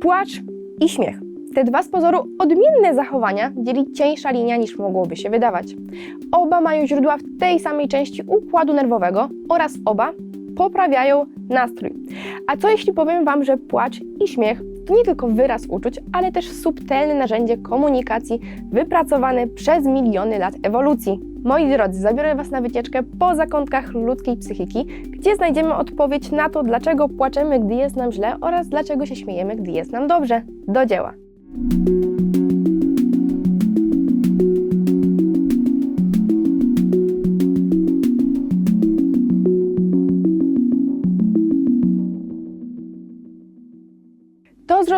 Płacz i śmiech. Te dwa z pozoru odmienne zachowania dzieli cieńsza linia niż mogłoby się wydawać. Oba mają źródła w tej samej części układu nerwowego oraz oba poprawiają nastrój. A co jeśli powiem Wam, że płacz i śmiech to nie tylko wyraz uczuć, ale też subtelne narzędzie komunikacji wypracowane przez miliony lat ewolucji. Moi drodzy, zabiorę Was na wycieczkę po zakątkach ludzkiej psychiki, gdzie znajdziemy odpowiedź na to, dlaczego płaczemy, gdy jest nam źle oraz dlaczego się śmiejemy, gdy jest nam dobrze. Do dzieła!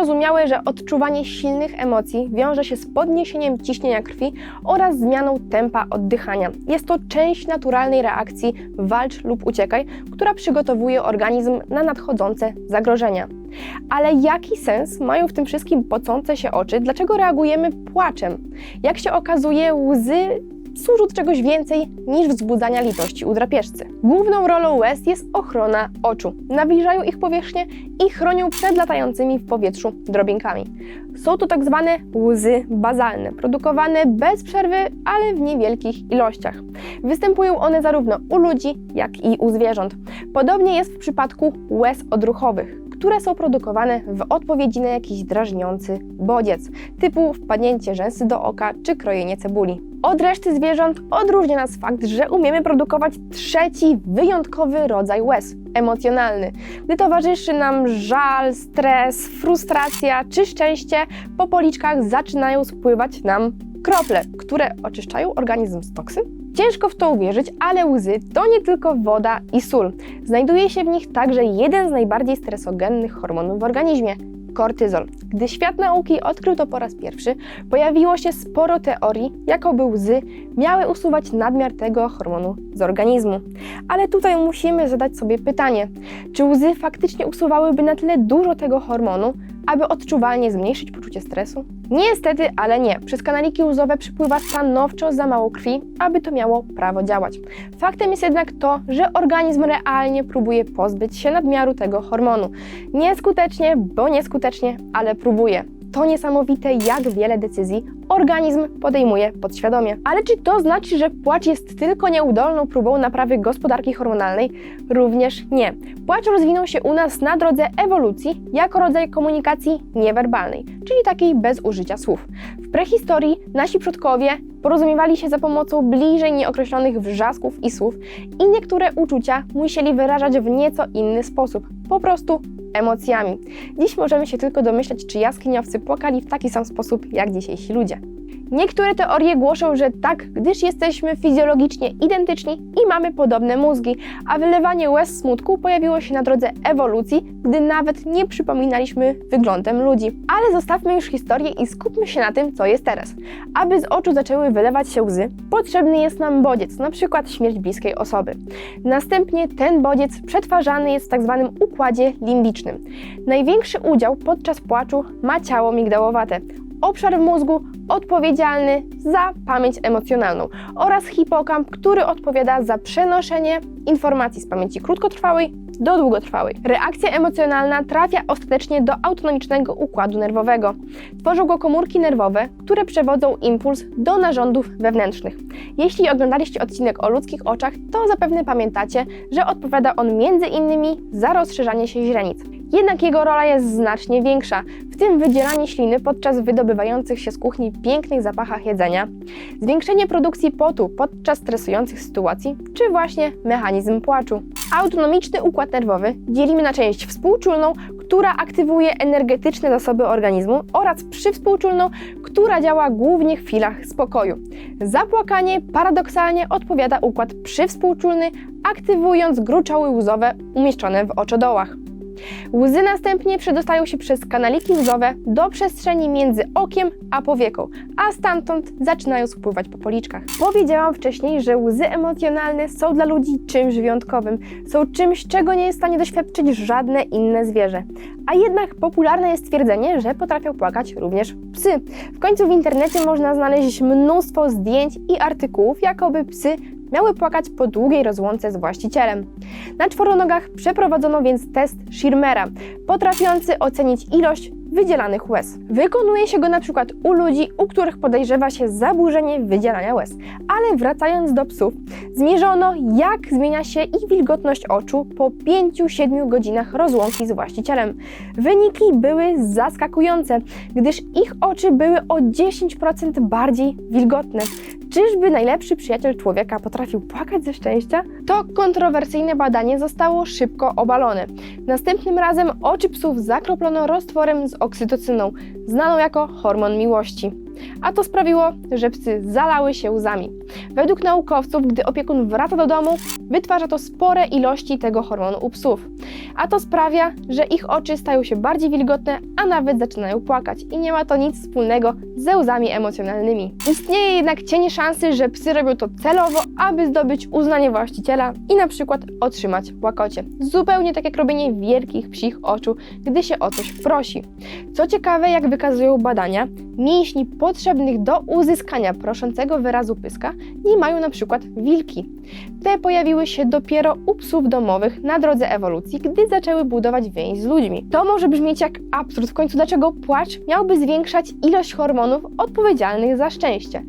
To zrozumiałe, że odczuwanie silnych emocji wiąże się z podniesieniem ciśnienia krwi oraz zmianą tempa oddychania. Jest to część naturalnej reakcji walcz lub uciekaj, która przygotowuje organizm na nadchodzące zagrożenia. Ale jaki sens mają w tym wszystkim pocące się oczy? Dlaczego reagujemy płaczem? Jak się okazuje, łzy służą do czegoś więcej niż wzbudzania litości u drapieżcy. Główną rolą łez jest ochrona oczu. Nawilżają ich powierzchnię i chronią przed latającymi w powietrzu drobinkami. Są to tak zwane łzy bazalne, produkowane bez przerwy, ale w niewielkich ilościach. Występują one zarówno u ludzi, jak i u zwierząt. Podobnie jest w przypadku łez odruchowych które są produkowane w odpowiedzi na jakiś drażniący bodziec, typu wpadnięcie rzęsy do oka czy krojenie cebuli. Od reszty zwierząt odróżnia nas fakt, że umiemy produkować trzeci, wyjątkowy rodzaj łez emocjonalny. Gdy towarzyszy nam żal, stres, frustracja czy szczęście, po policzkach zaczynają spływać nam krople, które oczyszczają organizm z toksyn. Ciężko w to uwierzyć, ale łzy to nie tylko woda i sól. Znajduje się w nich także jeden z najbardziej stresogennych hormonów w organizmie kortyzol. Gdy świat nauki odkrył to po raz pierwszy, pojawiło się sporo teorii, jakoby łzy miały usuwać nadmiar tego hormonu z organizmu. Ale tutaj musimy zadać sobie pytanie, czy łzy faktycznie usuwałyby na tyle dużo tego hormonu, aby odczuwalnie zmniejszyć poczucie stresu? Niestety, ale nie. Przez kanaliki łzowe przypływa stanowczo za mało krwi, aby to miało prawo działać. Faktem jest jednak to, że organizm realnie próbuje pozbyć się nadmiaru tego hormonu. Nieskutecznie, bo nieskutecznie, ale próbuje. To niesamowite, jak wiele decyzji organizm podejmuje podświadomie. Ale czy to znaczy, że płacz jest tylko nieudolną próbą naprawy gospodarki hormonalnej? Również nie. Płacz rozwinął się u nas na drodze ewolucji jako rodzaj komunikacji niewerbalnej, czyli takiej bez użycia słów. W prehistorii nasi przodkowie porozumiewali się za pomocą bliżej nieokreślonych wrzasków i słów i niektóre uczucia musieli wyrażać w nieco inny sposób, po prostu emocjami. Dziś możemy się tylko domyślać, czy jaskiniowcy płakali w taki sam sposób jak dzisiejsi ludzie. Niektóre teorie głoszą, że tak, gdyż jesteśmy fizjologicznie identyczni i mamy podobne mózgi, a wylewanie łez smutku pojawiło się na drodze ewolucji, gdy nawet nie przypominaliśmy wyglądem ludzi. Ale zostawmy już historię i skupmy się na tym, co jest teraz. Aby z oczu zaczęły wylewać się łzy, potrzebny jest nam bodziec, na przykład śmierć bliskiej osoby. Następnie ten bodziec przetwarzany jest w tak zwanym układzie limbicznym. Największy udział podczas płaczu ma ciało migdałowate, obszar w mózgu odpowiedzialny za pamięć emocjonalną oraz hipokamp, który odpowiada za przenoszenie informacji z pamięci krótkotrwałej do długotrwałej. Reakcja emocjonalna trafia ostatecznie do autonomicznego układu nerwowego. Tworzą go komórki nerwowe, które przewodzą impuls do narządów wewnętrznych. Jeśli oglądaliście odcinek o ludzkich oczach, to zapewne pamiętacie, że odpowiada on między innymi za rozszerzanie się źrenic. Jednak jego rola jest znacznie większa, w tym wydzielanie śliny podczas wydobywających się z kuchni pięknych zapachach jedzenia, zwiększenie produkcji potu podczas stresujących sytuacji, czy właśnie mechanizm płaczu. Autonomiczny układ nerwowy dzielimy na część współczulną, która aktywuje energetyczne zasoby organizmu oraz przywspółczulną, która działa głównie w chwilach spokoju. Za płakanie paradoksalnie odpowiada układ przywspółczulny, aktywując gruczoły łzowe umieszczone w oczodołach. Łzy następnie przedostają się przez kanaliki łzowe do przestrzeni między okiem a powieką, a stamtąd zaczynają spływać po policzkach. Powiedziałam wcześniej, że łzy emocjonalne są dla ludzi czymś wyjątkowym, są czymś, czego nie jest w stanie doświadczyć żadne inne zwierzę. A jednak popularne jest twierdzenie, że potrafią płakać również psy. W końcu w internecie można znaleźć mnóstwo zdjęć i artykułów, jakoby psy miały płakać po długiej rozłące z właścicielem. Na czworonogach przeprowadzono więc test Schirmera, potrafiący ocenić ilość wydzielanych łez. Wykonuje się go na przykład u ludzi, u których podejrzewa się zaburzenie wydzielania łez. Ale wracając do psów, zmierzono jak zmienia się ich wilgotność oczu po 5-7 godzinach rozłąki z właścicielem. Wyniki były zaskakujące, gdyż ich oczy były o 10% bardziej wilgotne. Czyżby najlepszy przyjaciel człowieka potrafił płakać ze szczęścia? To kontrowersyjne badanie zostało szybko obalone. Następnym razem oczy psów zakroplono roztworem z oksytocyną, znaną jako hormon miłości. A to sprawiło, że psy zalały się łzami. Według naukowców, gdy opiekun wraca do domu, wytwarza to spore ilości tego hormonu u psów. A to sprawia, że ich oczy stają się bardziej wilgotne, a nawet zaczynają płakać. I nie ma to nic wspólnego ze łzami emocjonalnymi. Istnieje jednak cień szansy, że psy robią to celowo, aby zdobyć uznanie właściciela i na przykład otrzymać łakocie. Zupełnie tak jak robienie wielkich psich oczu, gdy się o coś prosi. Co ciekawe, jak wykazują badania, mięśni potrzebnych do uzyskania proszącego wyrazu pyska nie mają na przykład wilki. Te pojawiły się dopiero u psów domowych na drodze ewolucji, gdy zaczęły budować więź z ludźmi. To może brzmieć jak absurd, w końcu dlaczego płacz miałby zwiększać ilość hormonów odpowiedzialnych za szczęście.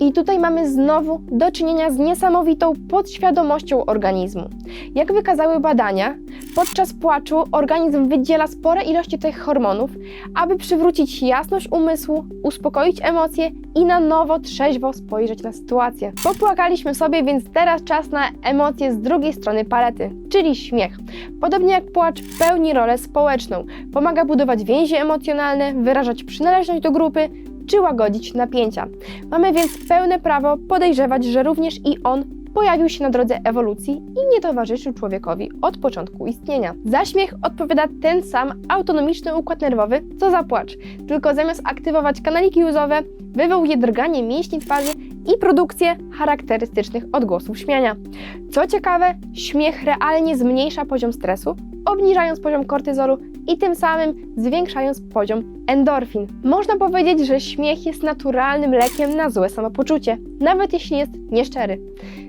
I tutaj mamy znowu do czynienia z niesamowitą podświadomością organizmu. Jak wykazały badania, podczas płaczu organizm wydziela spore ilości tych hormonów, aby przywrócić jasność umysłu, uspokoić emocje i na nowo trzeźwo spojrzeć na sytuację. Popłakaliśmy sobie, więc teraz czas na emocje z drugiej strony palety, czyli śmiech. Podobnie jak płacz pełni rolę społeczną, pomaga budować więzi emocjonalne, wyrażać przynależność do grupy, czy łagodzić napięcia. Mamy więc pełne prawo podejrzewać, że również i on pojawił się na drodze ewolucji i nie towarzyszył człowiekowi od początku istnienia. Za śmiech odpowiada ten sam autonomiczny układ nerwowy, co za płacz, tylko zamiast aktywować kanaliki łzowe, wywołuje drganie mięśni twarzy i produkcję charakterystycznych odgłosów śmiania. Co ciekawe, śmiech realnie zmniejsza poziom stresu, obniżając poziom kortyzolu i tym samym zwiększając poziom endorfin. Można powiedzieć, że śmiech jest naturalnym lekiem na złe samopoczucie, nawet jeśli jest nieszczery.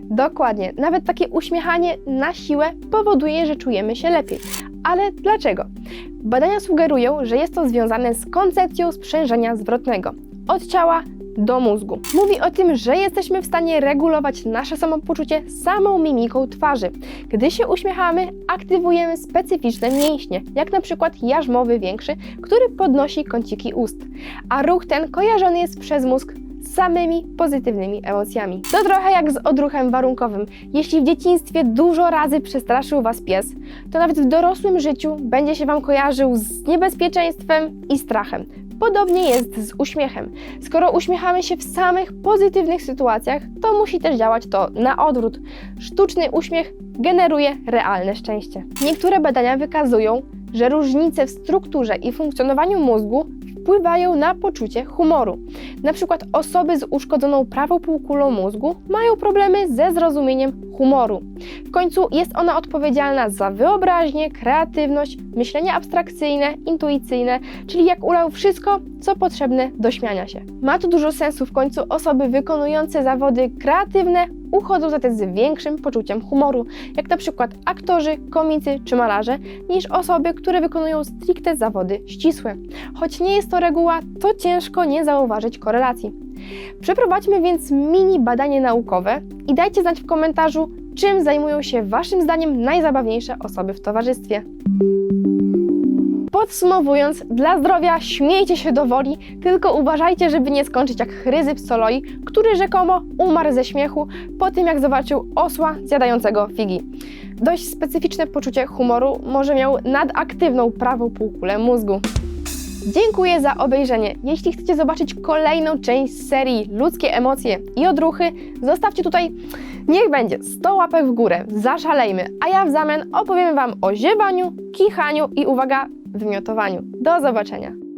Dokładnie, nawet takie uśmiechanie na siłę powoduje, że czujemy się lepiej. Ale dlaczego? Badania sugerują, że jest to związane z koncepcją sprzężenia zwrotnego od ciała do mózgu. Mówi o tym, że jesteśmy w stanie regulować nasze samopoczucie samą mimiką twarzy. Gdy się uśmiechamy, aktywujemy specyficzne mięśnie, jak na przykład jarzmowy większy, który podnosi kąciki ust. A ruch ten kojarzony jest przez mózg samymi pozytywnymi emocjami. To trochę jak z odruchem warunkowym. Jeśli w dzieciństwie dużo razy przestraszył Was pies, to nawet w dorosłym życiu będzie się Wam kojarzył z niebezpieczeństwem i strachem. Podobnie jest z uśmiechem. Skoro uśmiechamy się w samych pozytywnych sytuacjach, to musi też działać to na odwrót. Sztuczny uśmiech generuje realne szczęście. Niektóre badania wykazują, że różnice w strukturze i funkcjonowaniu mózgu wpływają na poczucie humoru. Na przykład osoby z uszkodzoną prawą półkulą mózgu mają problemy ze zrozumieniem humoru. W końcu jest ona odpowiedzialna za wyobraźnię, kreatywność, myślenie abstrakcyjne, intuicyjne, czyli jak ulał wszystko, co potrzebne do śmiania się. Ma to dużo sensu, w końcu osoby wykonujące zawody kreatywne uchodzą za te z większym poczuciem humoru, jak na przykład aktorzy, komicy czy malarze, niż osoby, które wykonują stricte zawody ścisłe. Choć nie jest to reguła, to ciężko nie zauważyć korelacji. Przeprowadźmy więc mini badanie naukowe i dajcie znać w komentarzu, czym zajmują się Waszym zdaniem najzabawniejsze osoby w towarzystwie. Podsumowując, dla zdrowia śmiejcie się do woli, tylko uważajcie, żeby nie skończyć jak Chryzyp Soloi, który rzekomo umarł ze śmiechu po tym, jak zobaczył osła zjadającego figi. Dość specyficzne poczucie humoru może miał nadaktywną prawą półkulę mózgu. Dziękuję za obejrzenie. Jeśli chcecie zobaczyć kolejną część serii Ludzkie emocje i odruchy, zostawcie tutaj, niech będzie, 100 łapek w górę, zaszalejmy, a ja w zamian opowiem Wam o ziewaniu, kichaniu i uwaga, wymiotowaniu. Do zobaczenia!